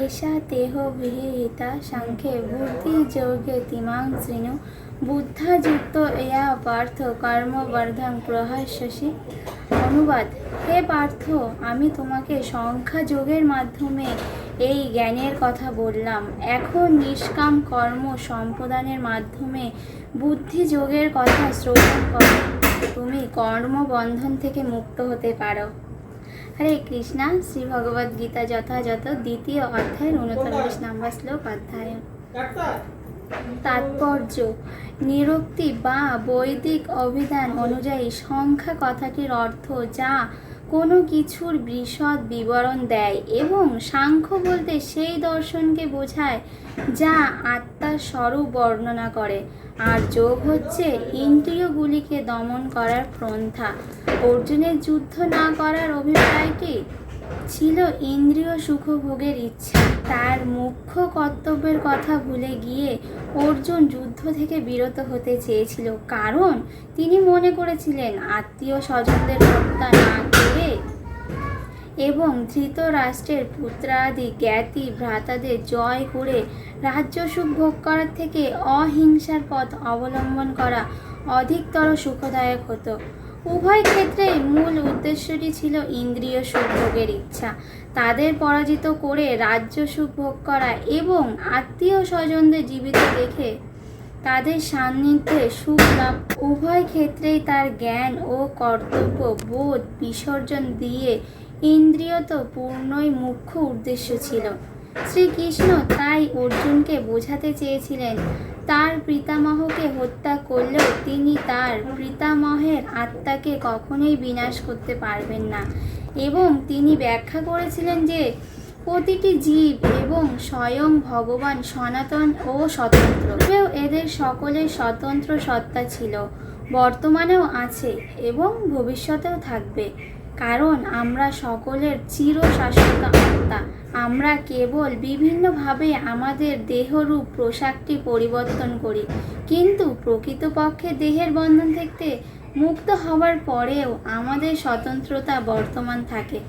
এষা তেহ বিহিতা সাংখ্যে বুদ্ধি যোগে তিমাং শ্রীণু বুদ্ধাযুক্ত এয়া পার্থ কর্মবর্ধন প্রহাস্যসি অনুবাদ হে পার্থ, আমি তোমাকে সংখ্যা যোগের মাধ্যমে এই জ্ঞানের কথা বললাম। এখন নিষ্কাম কর্ম সম্প্রদানের মাধ্যমে বুদ্ধি যোগের কথা শ্রবণ করো। তুমি কর্মবন্ধন থেকে মুক্ত হতে পারো। হরে কৃষ্ণা শ্রী ভগবদ গীতা যথাযথ দ্বিতীয় অধ্যায়ের উনচল্লিশ নম্বর শ্লোক অধ্যায়। তাৎপর্য নিরুক্তি বা বৈদিক অভিধান অনুযায়ী সংখ্যা কথাটির অর্থ যা কোনো কিছুর বিশদ বিবরণ দেয় এবং সাংখ্য বলতে সেই দর্শনকে বোঝায় যা আত্মার স্বরূপ বর্ণনা করে। আর যোগ হচ্ছে ইন্দ্রিয়গুলিকে দমন করার প্রন্থা অর্জুনের যুদ্ধ না করার অভিপ্রায়টি ছিল ইন্দ্রিয় সুখভোগের ইচ্ছা। তার মুখ্য কর্তব্যের কথা ভুলে গিয়ে অর্জুন যুদ্ধ থেকে বিরত হতে চেয়েছিল। কারণ তিনি মনে করেছিলেন আত্মীয় স্বজনদের হত্যা না এবং ধৃতরাষ্ট্রের পুত্রাদি জ্ঞাতি ভ্রাতাদের জয় করে রাজ্য সুখ ভোগ করার থেকে অহিংসার পথ অবলম্বন করা অধিকতর সুখদায়ক হতো। উভয় ক্ষেত্রেই মূল উদ্দেশ্যটি ছিল ইন্দ্রিয় সুখ ভোগের ইচ্ছা। তাদের পরাজিত করে রাজ্য সুখ ভোগ করা এবং আত্মীয় স্বজনদের জীবিত দেখে তাদের সান্নিধ্যে সুখ লাভ। উভয় ক্ষেত্রেই তার জ্ঞান ও কর্তব্য বোধ বিসর্জন দিয়ে ইন্দ্রিয় তো পূর্ণই মুখ্য উদ্দেশ্য ছিল। শ্রীকৃষ্ণ তাই অর্জুনকে বোঝাতে চেয়েছিলেন, তার পিতামহকে হত্যা করলেও তিনি তার পিতামহের আত্মাকে কখনোই বিনাশ করতে পারবেন না। এবং তিনি ব্যাখ্যা করেছিলেন যে, প্রতিটি জীব এবং স্বয়ং ভগবান সনাতন ও স্বতন্ত্র। এদের সকলের স্বতন্ত্র সত্তা ছিল, বর্তমানেও আছে এবং ভবিষ্যতেও থাকবে। কারণ আমরা সকলের চির শাশ্বত আত্মা। আমরা কেবল বিভিন্নভাবে আমাদের দেহরূপ পোশাকটি পরিবর্তন করি। কিন্তু প্রকৃতপক্ষে দেহের বন্ধন থেকে মুক্ত হওয়ার পরেও আমাদের স্বতন্ত্রতা বর্তমান থাকে।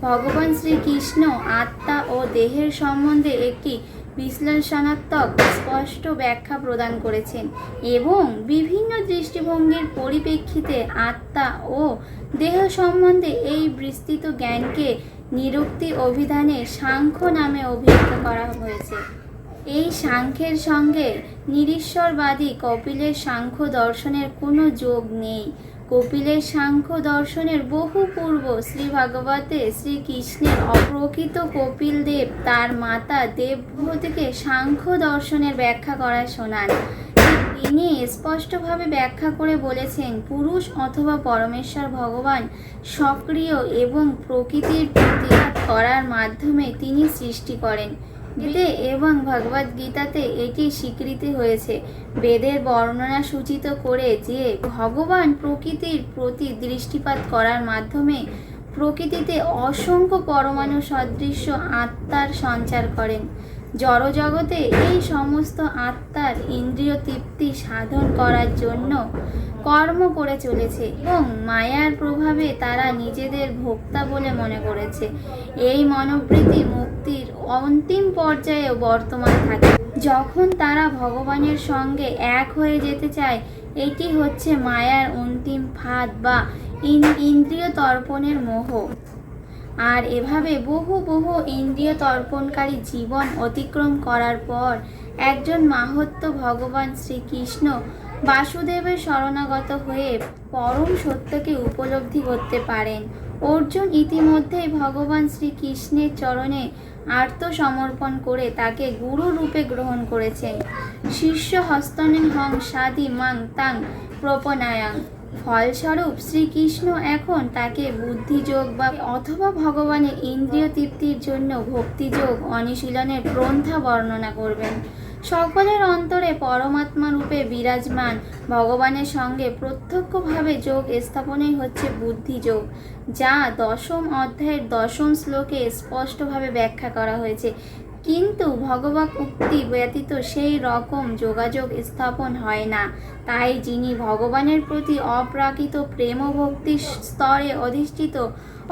ভগবান শ্রীকৃষ্ণ আত্মা ও দেহের সম্বন্ধে একটি বিশ্লেষণাত্মক স্পষ্ট ব্যাখ্যা প্রদান করেছেন এবং বিভিন্ন দৃষ্টিভঙ্গির পরিপ্রেক্ষিতে আত্মা ও দেহ সম্বন্ধে এই বিস্তৃত জ্ঞানকে নিরুক্তি অভিধানে সাংখ্য নামে অভিহিত করা হয়েছে। এই সাংখ্যের সঙ্গে নিরীশ্বরবাদী কপিলের সাংখ্য দর্শনের কোনো যোগ নেই। কপিলের সাংখ্য দর্শনের বহু পূর্ব শ্রী ভাগবতে শ্রীকৃষ্ণের অপ্রকৃত কপিল দেব তার মাতা দেবভূতিকে সাংখ্য দর্শনের ব্যাখ্যা করা শোনান। তিনি স্পষ্টভাবে ব্যাখ্যা করে বলেছেন, পুরুষ অথবা পরমেশ্বর ভগবান সক্রিয় এবং প্রকৃতির প্রতিঘাত করার মাধ্যমে তিনি সৃষ্টি করেন। বেদে এবং ভগবদ গীতাতে এটি স্বীকৃতি হয়েছে। বেদের বর্ণনা সূচিত করে যে ভগবান প্রকৃতির প্রতি দৃষ্টিপাত করার মাধ্যমে প্রকৃতিতে অসংখ্য পরমাণু সদৃশ্য আত্মার সঞ্চার করেন। জড়জগতে এই সমস্ত আত্মার ইন্দ্রিয় তৃপ্তি সাধন করার জন্য কর্ম করে চলেছে এবং মায়ার প্রভাবে তারা নিজেদের ভোক্তা বলে মনে করেছে। এই মনোবৃত্তি মুক্তির অন্তিম পর্যায়েও বর্তমান থাকে। যখন তারা ভগবানের সঙ্গে এক হয়ে যেতে চায়, এটি হচ্ছে মায়ার অন্তিম ফাঁদ বা ইন- ইন্দ্রিয় তর্পণের মোহ। আর এভাবে বহু বহু ইন্দ্রিয় তর্পণকারী জীবন অতিক্রম করার পর একজন মাহাত্ম ভগবান শ্রীকৃষ্ণ বাসুদেবের শরণাগত হয়ে পরম সত্যকে উপলব্ধি করতে পারেন। অর্জুন ইতিমধ্যেই ভগবান শ্রীকৃষ্ণের চরণে আত্মসমর্পণ করে তাকে গুরু রূপে গ্রহণ করেছেন। শিষ্য হস্তনে হং সাদি মাং তাং প্রপনায়াং। ফলস্বরূপ শ্রীকৃষ্ণ এখন তাকে বুদ্ধিযোগ বা অথবা ভগবানের ইন্দ্রিয় তৃপ্তির জন্য ভক্তিযোগ, অনুশীলনের প্রন্থা বর্ণনা করবেন। সকলের অন্তরে পরমাত্মা রূপে বিরাজমান, ভগবানের সঙ্গে প্রত্যক্ষভাবে যোগ স্থাপনই হচ্ছে বুদ্ধিযোগ, যা দশম অধ্যায়ের দশম শ্লোকে স্পষ্টভাবে ব্যাখ্যা করা হয়েছে। কিন্তু ভগবাক উক্তি ব্যতীত সেই রকম যোগাযোগ স্থাপন হয় না। তাই যিনি ভগবানের প্রতি অপ্রাকৃত প্রেম ও ভক্তির স্তরে অধিষ্ঠিত,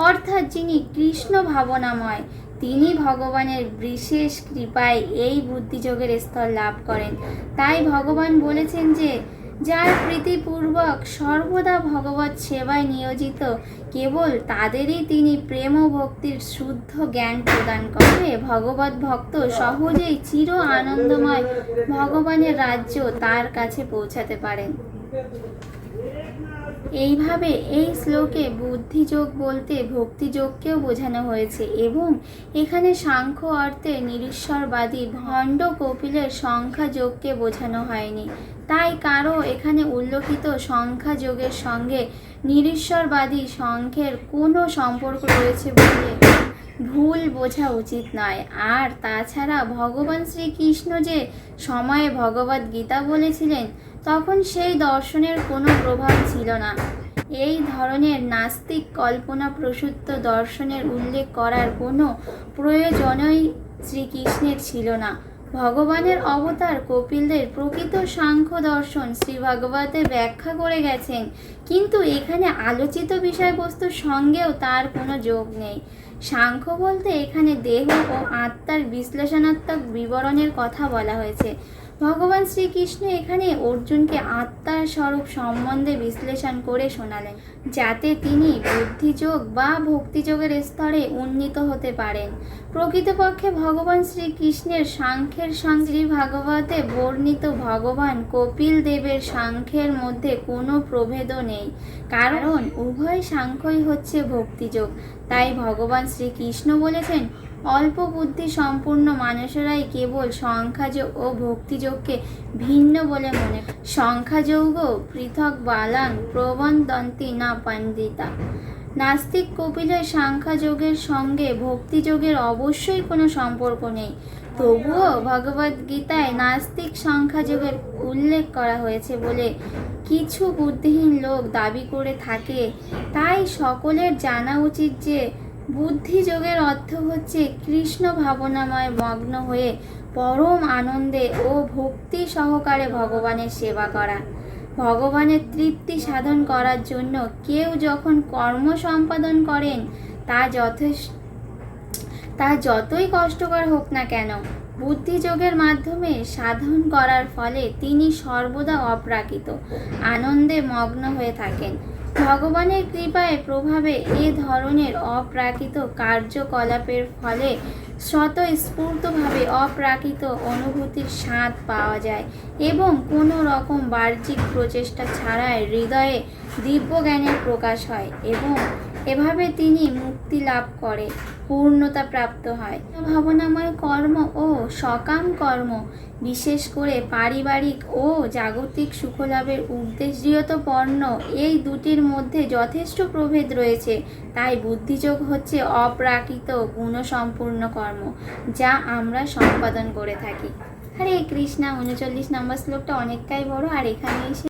অর্থাৎ যিনি কৃষ্ণ ভাবনাময়, তিনি ভগবানের বিশেষ কৃপায় এই বুদ্ধিযোগের স্তর লাভ করেন। তাই ভগবান বলেছেন যে যার প্রীতিপূর্বক সর্বদা ভগবত সেবায় নিয়োজিত, কেবল তাদেরই তিনি প্রেম ও ভক্তির শুদ্ধ জ্ঞান প্রদান করে। ভগবত ভক্ত সহজেই চির আনন্দময় ভগবানের রাজ্য তার কাছে পৌঁছাতে পারেন। এইভাবে এই শ্লোকে বুদ্ধিযোগ বলতে ভক্তিযোগকেও বোঝানো হয়েছে এবং এখানে সাংখ্য অর্থে নিরীশ্বরবাদী ভণ্ড কপিলের সংখ্যা যোগকে বোঝানো হয়নি। তাই কারও এখানে উল্লেখিত সংখ্যা যোগের সঙ্গে নিরীশ্বরবাদী সংখ্যের কোনো সম্পর্ক রয়েছে বলে ভুল বোঝা উচিত নয়। আর তাছাড়া ভগবান শ্রীকৃষ্ণ যে সময়ে ভগবদ গীতা বলেছিলেন তখন সেই দর্শনের কোনো প্রভাব ছিল না। এই ধরনের নাস্তিক কল্পনা প্রসূত দর্শনের উল্লেখ করার কোনো প্রয়োজনই শ্রীকৃষ্ণের ছিল না। ভগবানের অবতার কপিলদের প্রকৃত সাংখ্য দর্শন শ্রী ভগবতে ব্যাখ্যা করে গেছেন, কিন্তু এখানে আলোচিত বিষয়বস্তুর সঙ্গেও তার কোনো যোগ নেই। সাংখ্য বলতে এখানে দেহ ও আত্মার বিশ্লেষণাত্মক বিবরণের কথা বলা হয়েছে। ভগবান শ্রীকৃষ্ণ এখানে অর্জুনকে আত্মার স্বরূপ সম্বন্ধে বিশ্লেষণ করে শোনালেন, যাতে তিনি বুদ্ধিযোগ বা ভক্তিযোগের স্তরে উন্নীত হতে পারেন। প্রকৃতপক্ষে ভগবান শ্রীকৃষ্ণের সাংখ্যের সঙ্গে ভাগবতে বর্ণিত ভগবান কপিল দেবের সাংখ্যের মধ্যে কোনো প্রভেদও নেই, কারণ উভয় সাংখ্যই হচ্ছে ভক্তিযোগ। তাই ভগবান শ্রীকৃষ্ণ বলেছেন অল্প বুদ্ধি সম্পূর্ণ মানুষেরাই কেবল সংখ্যাযোগ ও ভক্তিযোগকে ভিন্ন বলে মনে। সংখ্যাযোগ, পৃথক বালাং প্রবন্ধন্তি না পণ্ডিতা। নাস্তিক কপিলের সাংখ্যাযোগের সঙ্গে ভক্তিযোগের অবশ্যই কোনো সম্পর্ক নেই। তবুও ভগবদ্গীতায় নাস্তিক সংখ্যাযোগের উল্লেখ করা হয়েছে বলে কিছু বুদ্ধিহীন লোক দাবি করে থাকে। তাই সকলের জানা উচিত যে বুদ্ধিযোগের অর্থ হচ্ছে কৃষ্ণ ভাবনাময় মগ্ন হয়ে পরম আনন্দে ও ভক্তি সহকারে ভগবানের সেবা করা। ভগবানের তৃপ্তি সাধন করার জন্য কেউ যখন কর্ম সম্পাদন করেন, তা যথেষ্ট, তা যতই কষ্টকর হোক না কেন, বুদ্ধিযোগের মাধ্যমে সাধন করার ফলে তিনি সর্বদা অপ্রাকৃত, আনন্দে মগ্ন হয়ে থাকেন। ভগবানের কৃপায় প্রভাবে এ ধরনের অপ্রাকৃত কার্যকলাপের ফলে স্বতঃস্ফূর্তভাবে অপ্রাকৃত অনুভূতির স্বাদ পাওয়া যায় এবং কোনো রকম বাহ্যিক প্রচেষ্টা ছাড়াই হৃদয়ে দিব্য জ্ঞানের প্রকাশ হয় এবং এভাবে তিনি মুক্তি লাভ করে। পূর্ণতা প্রাপ্ত হয়। ভাবনাময় কর্ম ও সকাম কর্ম, বিশেষ করে পারিবারিক ও জাগতিক সুখলাভের উদ্দেশ্যিত পণ্য, এই দুটির মধ্যে যথেষ্ট প্রভেদ রয়েছে। তাই বুদ্ধিযোগ হচ্ছে অপ্রাকৃত গুণসম্পূর্ণ কর্ম, যা আমরা সম্পাদন করে থাকি। আরে কৃষ্ণা, উনচল্লিশ নম্বর শ্লোকটা অনেকটাই বড়, আর এখানে এসে